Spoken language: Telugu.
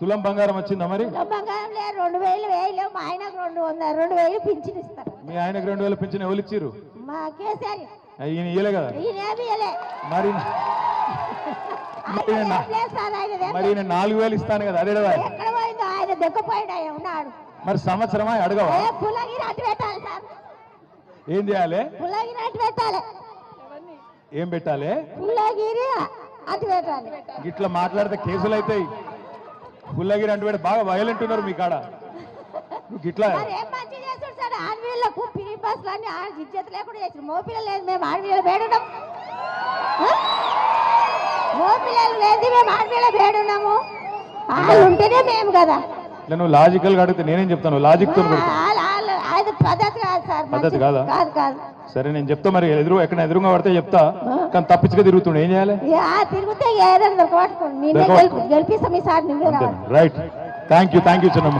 తులం బంగారం వచ్చిందా మరి? బంగారం లేదు రెండు వేలు మా ఆయనకు రెండు వందలు రెండు వేలు పింఛన్ ఇస్తారు. మీ ఆయనకు రెండు వేలు పెంచిన ఎవరు ఇచ్చిర్రు? మా ఈయన ఇయ్యలే కదా? మరి మరి ఈయన నా- ఆయన లేదు సార్ ఆయనది మరి ఈయన నాలుగు వేలు ఇస్తాను కదా పోయిందో ఆయన దెక్కపోయాడు ఆయన ఉన్నాడు. మరి సంవత్సరమా అడగవా? ఏ చేయాలి? ఏం పెట్టాలి. ఇట్లా మాట్లాడితే కేసులు అవుతాయి. పుల్లగిరి అంటే బాగా వైలెంట్ ఉన్నారు మీ కాడ. నువ్వు గిట్లా ఆడపిల్లలకు పిరి బస్సులు అన్ని ఇజ్జత్ లేకుండా మోపిల్లలు లేదు మేము ఆడపిల్లలు బేడున్నాం మోపిల్లలు లేదు మేము వాళ్ళు ఉంటేనే మేము కదా. నువ్వు లాజికల్గా అడిగితే నేనేం చెప్తాను? లాజిక్తో పద్ధతి కాదు సార్ పద్ధతి మంచిది. కాదా? కాదు కాదు. సరే నేను చెప్తా మరి ఎదురు ఎక్కడ ఎదురుగా పడితే చెప్తా. కానీ తప్పించుగా తిరుగుతుండే ఏం చేయాలి? తిరిగితే ఏదైనా గెలిపిస్తాం right thank you thank you చిన్నమ్మ.